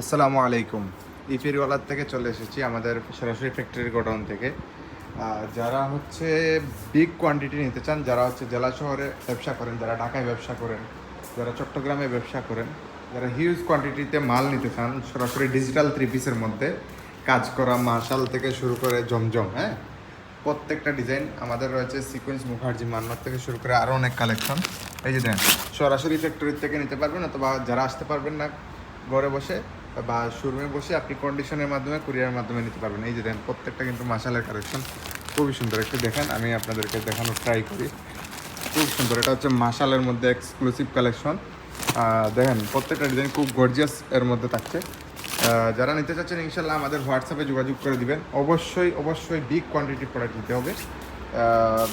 আসসালামু আলাইকুম। ইফিরওয়ালার থেকে চলে এসেছি আমাদের সরাসরি ফ্যাক্টরির গোডাউন থেকে। যারা হচ্ছে বিগ কোয়ান্টিটি নিতে চান, যারা হচ্ছে জেলা শহরে ব্যবসা করেন, যারা ঢাকায় ব্যবসা করেন, যারা চট্টগ্রামে ব্যবসা করেন, যারা হিউজ কোয়ান্টিটিতে মাল নিতে চান, সরাসরি ডিজিটাল থ্রি পিসের মধ্যে কাজ করা মার্শাল থেকে শুরু করে জমজম হ্যাঁ? প্রত্যেকটা ডিজাইন আমাদের রয়েছে সিকোয়েন্স মুখার্জি মান্নার থেকে শুরু করে আরও অনেক কালেকশন এই যে দেন সরাসরি ফ্যাক্টরি থেকে নিতে পারবেন অথবা যারা আসতে পারবেন না, ঘরে বসে বা শোরুমে বসে আপনি কন্ডিশনের মাধ্যমে কুরিয়ারের মাধ্যমে নিতে পারবেন। এই যে দেন, প্রত্যেকটা কিন্তু মাসালের কালেকশন খুবই সুন্দর একটু দেখেন, আমি আপনাদেরকে দেখানোর ট্রাই করি। খুব সুন্দর, এটা হচ্ছে মাসালের মধ্যে এক্সক্লুসিভ কালেকশন দেখেন, প্রত্যেকটা ডিজাইন খুব গর্জিয়াস এর মধ্যে থাকছে। যারা নিতে চাচ্ছেন, ইনশাল্লাহ আমাদের হোয়াটসঅ্যাপে যোগাযোগ করে দিবেন। অবশ্যই অবশ্যই বিগ কোয়ান্টিটি প্রোডাক্ট দিতে হবে।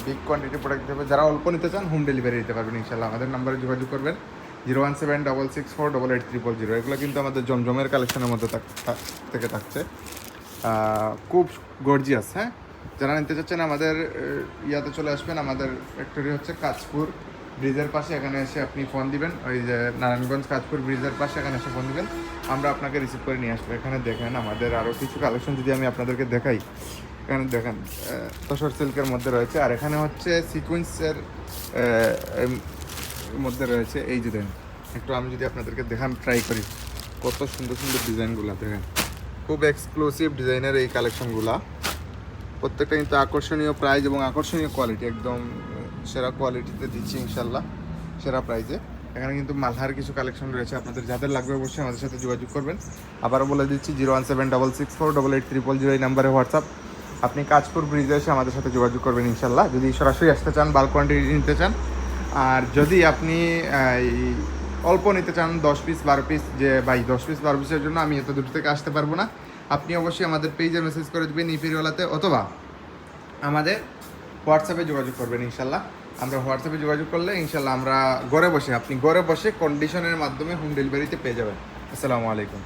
বিগ কোয়ান্টিটি প্রোডাক্ট দিতে হবে। যারা অল্প নিতে চান হোম ডেলিভারি দিতে পারবেন, ইনশাল্লাহ। আমাদের নাম্বারে যোগাযোগ করবেন। Zero one seven double six four double eight triple zero. এগুলো কিন্তু আমাদের জমজমের কালেকশনের মধ্যে থাক- থাক- থেকে থাকছে। খুব গর্জিয়াস হ্যাঁ? যারা নিতে চাচ্ছেন আমাদের ইয়াতে চলে আসবেন। আমাদের ফ্যাক্টরি হচ্ছে কাজপুর ব্রিজের পাশে। এখানে এসে আপনি ফোন দিবেন। ওই যে নারায়ণগঞ্জ কাজপুর ব্রিজের পাশে এখানে এসে ফোন দিবেন। আমরা আপনাকে রিসিভ করে নিয়ে আসব। এখানে দেখেন আমাদের আরও কিছু কালেকশন যদি আমি আপনাদেরকে দেখাই। এখানে দেখেন তসর সিল্কের মধ্যে রয়েছে। আর এখানে হচ্ছে সিকুয়েন্সের মধ্যে রয়েছে। এই দেখেন, একটু আমি যদি আপনাদেরকে দেখান ট্রাই করি। কত সুন্দর সুন্দর ডিজাইনগুলো দেখেন। খুব এক্সক্লুসিভ ডিজাইনের এই কালেকশনগুলা প্রত্যেকটা কিন্তু আকর্ষণীয় প্রাইস এবং আকর্ষণীয় কোয়ালিটি একদম সেরা কোয়ালিটিতে দিচ্ছি ইনশাল্লাহ, সেরা প্রাইজে এখানে কিন্তু মালহার কিছু কালেকশন রয়েছে। আপনাদের যাদের লাগবে অবশ্যই আমাদের সাথে যোগাযোগ করবেন। আবারও বলে দিচ্ছি, zero one seven double six four double eight triple zero এই নাম্বারে হোয়াটসঅ্যাপ। আপনি কাজপুর ব্রিজে এসে আমাদের সাথে যোগাযোগ করবেন ইনশাল্লাহ। যদি সরাসরি আসতে চান বাল্ক কোয়ান্টিটি নিতে চান আর যদি আপনি অল্প নিতে চান, দশ পিস বারো পিস যে ভাই, দশ পিস বারো পিসের জন্য আমি এত দূর থেকে আসতে পারব না। আপনি অবশ্যই আমাদের পেজে মেসেজ করে দেবেন ইপিরিওয়ালাতে অথবা আমাদের হোয়াটসঅ্যাপে যোগাযোগ করবেন, ইনশাল্লাহ। আমরা হোয়াটসঅ্যাপে যোগাযোগ করলে, ইনশাল্লাহ আমরা ঘরে বসে, আপনি ঘরে বসে কন্ডিশনের মাধ্যমে হোম ডেলিভারিতে পেয়ে যাবেন। আসসালামু আলাইকুম।